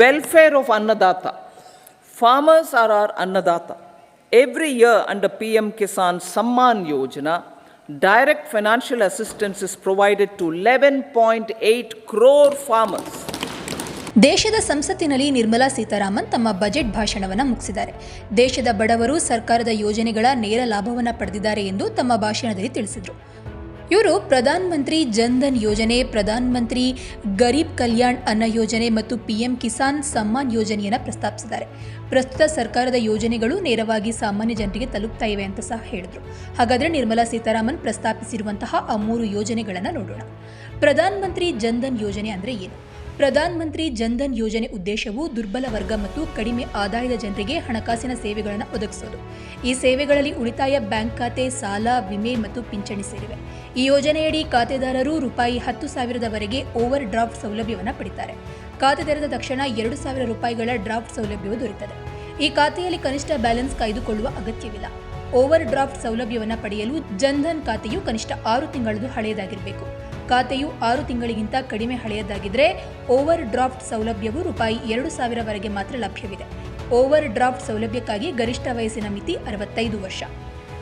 Welfare of our Farmers are our Annadatta. Every year under PM Kisan Samman Yojana, direct financial assistance is provided to 11.8 crore farmers. ದೇಶದ ಸಂಸತ್ತಿನಲ್ಲಿ ನಿರ್ಮಲಾ ಸೀತಾರಾಮನ್ ತಮ್ಮ budget ಭಾಷಣವನ್ನು ಮುಗಿಸಿದ್ದಾರೆ ದೇಶದ ಬಡವರು ಸರ್ಕಾರದ ಯೋಜನೆಗಳ ನೇರ ಲಾಭವನ್ನು ಪಡೆದಿದ್ದಾರೆ ಎಂದು ತಮ್ಮ ಭಾಷಣದಲ್ಲಿ ತಿಳಿಸಿದರು ಇವರು ಪ್ರಧಾನ ಮಂತ್ರಿ ಜನ್ಧನ್ ಯೋಜನೆ, ಪ್ರಧಾನ ಮಂತ್ರಿ ಗರೀಬ್ ಕಲ್ಯಾಣ್ ಅನ್ನ ಯೋಜನೆ ಮತ್ತು ಪಿಎಂ ಕಿಸಾನ್ ಸಮ್ಮಾನ್ ಯೋಜನೆಯನ್ನು ಪ್ರಸ್ತಾಪಿಸಿದ್ದಾರೆ. ಪ್ರಸ್ತುತ ಸರ್ಕಾರದ ಯೋಜನೆಗಳು ನೇರವಾಗಿ ಸಾಮಾನ್ಯ ಜನರಿಗೆ ತಲುಪ್ತಾ ಇವೆ ಅಂತ ಸಹ ಹೇಳಿದರು. ಹಾಗಾದರೆ ನಿರ್ಮಲಾ ಸೀತಾರಾಮನ್ ಪ್ರಸ್ತಾಪಿಸಿರುವಂತಹ ಆ ಮೂರು ಯೋಜನೆಗಳನ್ನು ನೋಡೋಣ. ಪ್ರಧಾನ ಮಂತ್ರಿ ಜನ್ಧನ್ ಯೋಜನೆ ಅಂದರೆ ಏನು? ಪ್ರಧಾನ ಮಂತ್ರಿ ಜನ್ಧನ್ ಯೋಜನೆ ಉದ್ದೇಶವು ದುರ್ಬಲ ವರ್ಗ ಮತ್ತು ಕಡಿಮೆ ಆದಾಯದ ಜನರಿಗೆ ಹಣಕಾಸಿನ ಸೇವೆಗಳನ್ನು ಒದಗಿಸೋದು. ಈ ಸೇವೆಗಳಲ್ಲಿ ಉಳಿತಾಯ ಬ್ಯಾಂಕ್ ಖಾತೆ, ಸಾಲ, ವಿಮೆ ಮತ್ತು ಪಿಂಚಣಿ ಸೇರಿವೆ. ಈ ಯೋಜನೆಯಡಿ ಖಾತೆದಾರರು ರೂಪಾಯಿ ಹತ್ತು ಸಾವಿರದವರೆಗೆ ಓವರ್ ಡ್ರಾಫ್ಟ್ ಸೌಲಭ್ಯವನ್ನು ಪಡಿತಾರೆ. ಖಾತೆ ತೆರೆದ ತಕ್ಷಣ ಎರಡು ಸಾವಿರ ರೂಪಾಯಿಗಳ ಡ್ರಾಫ್ಟ್ ಸೌಲಭ್ಯವು ದೊರೆಯುತ್ತದೆ. ಈ ಖಾತೆಯಲ್ಲಿ ಕನಿಷ್ಠ ಬ್ಯಾಲೆನ್ಸ್ ಕಾಯ್ದುಕೊಳ್ಳುವ ಅಗತ್ಯವಿಲ್ಲ. ಓವರ್ ಡ್ರಾಫ್ಟ್ ಸೌಲಭ್ಯವನ್ನು ಪಡೆಯಲು ಜನ್ಧನ್ ಖಾತೆಯು ಕನಿಷ್ಠ ಆರು ತಿಂಗಳದು ಹಳೆಯದಾಗಿರಬೇಕು. ಖಾತೆಯು ಆರು ತಿಂಗಳಿಗಿಂತ ಕಡಿಮೆ ಹಳೆಯದಾಗಿದ್ದರೆ ಓವರ್ ಡ್ರಾಫ್ಟ್ ಸೌಲಭ್ಯವು ರೂಪಾಯಿ ಎರಡು ಸಾವಿರವರೆಗೆ ಮಾತ್ರ ಲಭ್ಯವಿದೆ. ಓವರ್ ಡ್ರಾಫ್ಟ್ ಸೌಲಭ್ಯಕ್ಕಾಗಿ ಗರಿಷ್ಠ ವಯಸ್ಸಿನ ಮಿತಿ ಅರವತ್ತೈದು ವರ್ಷ.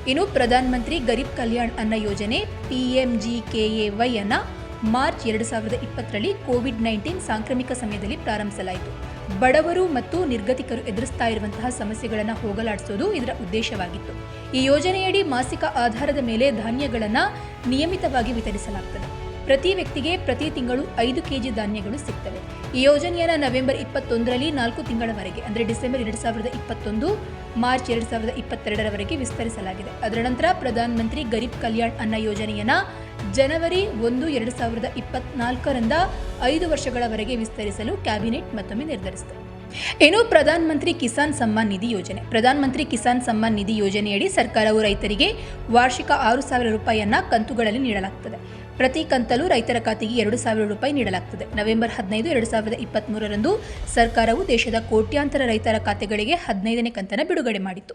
ಇನ್ನು ಪ್ರಧಾನಮಂತ್ರಿ ಗರೀಬ್ ಕಲ್ಯಾಣ್ ಅನ್ನ ಯೋಜನೆ ಪಿಎಂಜಿಕೆಎವೈ ಅನ್ನ ಮಾರ್ಚ್ ಎರಡು ಸಾವಿರದ ಇಪ್ಪತ್ತರಲ್ಲಿ ಕೋವಿಡ್ ನೈನ್ಟೀನ್ ಸಾಂಕ್ರಾಮಿಕ ಸಮಯದಲ್ಲಿ ಪ್ರಾರಂಭಿಸಲಾಯಿತು. ಬಡವರು ಮತ್ತು ನಿರ್ಗತಿಕರು ಎದುರಿಸ್ತಾ ಇರುವಂತಹ ಸಮಸ್ಯೆಗಳನ್ನು ಹೋಗಲಾಡಿಸೋದು ಇದರ ಉದ್ದೇಶವಾಗಿತ್ತು. ಈ ಯೋಜನೆಯಡಿ ಮಾಸಿಕ ಆಧಾರದ ಮೇಲೆ ಧಾನ್ಯಗಳನ್ನು ನಿಯಮಿತವಾಗಿ ವಿತರಿಸಲಾಗುತ್ತದೆ ಪ್ರತಿ ವ್ಯಕ್ತಿಗೆ ಪ್ರತಿ ತಿಂಗಳು ಐದು ಕೆಜಿ ಧಾನ್ಯಗಳು ಸಿಗ್ತವೆ. ಈ ಯೋಜನೆಯನ್ನು ನವೆಂಬರ್ ಇಪ್ಪತ್ತೊಂದರಲ್ಲಿ ನಾಲ್ಕು ತಿಂಗಳವರೆಗೆ, ಅಂದರೆ ಡಿಸೆಂಬರ್ ಎರಡು ಸಾವಿರದ ಇಪ್ಪತ್ತೊಂದು, ಮಾರ್ಚ್ ಎರಡು ಸಾವಿರದ ಇಪ್ಪತ್ತೆರಡರವರೆಗೆ ವಿಸ್ತರಿಸಲಾಗಿದೆ. ಅದರ ನಂತರ ಪ್ರಧಾನಮಂತ್ರಿ ಗರೀಬ್ ಕಲ್ಯಾಣ್ ಅನ್ನ ಯೋಜನೆಯನ್ನು ಜನವರಿ ಒಂದು ಎರಡು ಸಾವಿರದ ಇಪ್ಪತ್ನಾಲ್ಕರಿಂದ ಐದು ವರ್ಷಗಳವರೆಗೆ ವಿಸ್ತರಿಸಲು ಕ್ಯಾಬಿನೆಟ್ ಮತ್ತೊಮ್ಮೆ ನಿರ್ಧರಿಸಿದೆ. ಇನ್ನು ಪ್ರಧಾನ ಮಂತ್ರಿ ಕಿಸಾನ್ ಸಮ್ಮಾನ್ ನಿಧಿ ಯೋಜನೆ? ಪ್ರಧಾನ ಮಂತ್ರಿ ಕಿಸಾನ್ ಸಮ್ಮಾನ್ ನಿಧಿ ಯೋಜನೆಯಡಿ ಸರ್ಕಾರವು ರೈತರಿಗೆ ವಾರ್ಷಿಕ ಆರು ಸಾವಿರ ರೂಪಾಯಿಯನ್ನ ಕಂತುಗಳಲ್ಲಿ ನೀಡಲಾಗುತ್ತದೆ ಪ್ರತಿ ಕಂತಲು ರೈತರ ಖಾತೆಗೆ ಎರಡು ಸಾವಿರ ರೂಪಾಯಿ ನೀಡಲಾಗುತ್ತದೆ ನವೆಂಬರ್ ಹದಿನೈದು ಎರಡು ಸಾವಿರದ ಇಪ್ಪತ್ತ್ಮೂರರಂದು ಸರ್ಕಾರವು ದೇಶದ ಕೋಟ್ಯಾಂತರ ರೈತರ ಖಾತೆಗಳಿಗೆ ಹದಿನೈದನೇ ಕಂತನ್ನು ಬಿಡುಗಡೆ ಮಾಡಿತ್ತು.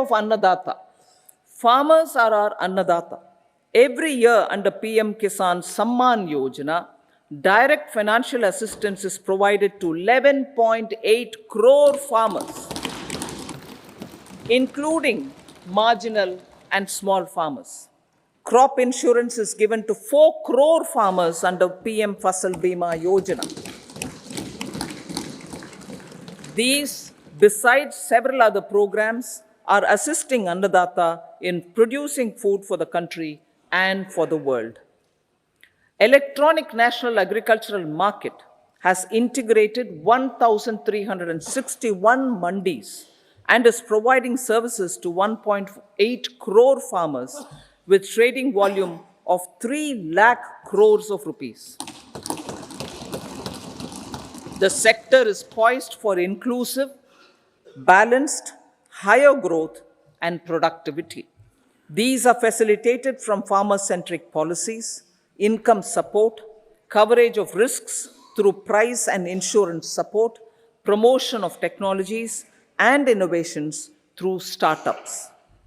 Of annadata farmers are are annadata every year under P M Kisan Samman Yojana, direct financial assistance is provided to 11.8 crore farmers, including marginal and small farmers. Crop insurance is given to 4 crore farmers under PM Fasal Bima Yojana. These, besides several other programs, are assisting Annadata in producing food for the country and for the world. Electronic National Agricultural Market has integrated 1,361 mandis and is providing services to 1.8 crore farmers with trading volume of 3 lakh crores of rupees. The sector is poised for inclusive, balanced, higher growth, and productivity. These are facilitated from farmer centric policies, income support, coverage of risks through price and insurance support, promotion of technologies, and innovations through startups.